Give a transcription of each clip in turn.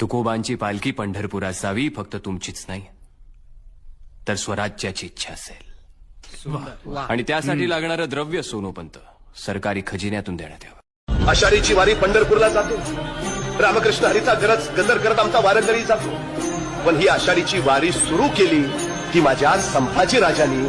तुकोबांची पालखी पंढरपुरात जावी फक्त तुमचीच नाही. तर स्वराज्याची इच्छा असेल. आणि त्यासाठी लागणारं द्रव्य सोनोपंत सरकारी खजिन्यातून देण्यात यावं. आषाढीची वारी पंढरपूरला जातो. रामकृष्ण हरीचा गरज गजर करत आमचा वारकरी जातो. पण ही आषाढीची वारी सुरू केली ती माझ्या संभाजी राजांनी.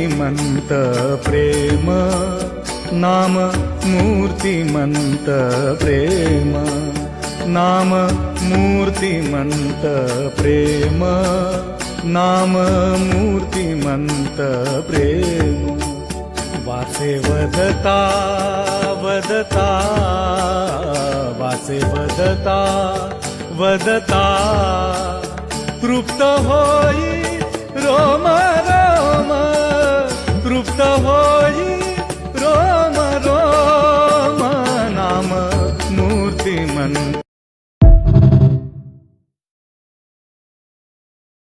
मूर्तिमंत प्रेम नाम मूर्तिमंत प्रेम नाम मूर्तिमंत प्रेम नाम मूर्तिमंत प्रेम। वासे वदता वदता वासे वदता वदता। तृप्त हो तृप्त होई रोम रोम नाम मूर्तिमन्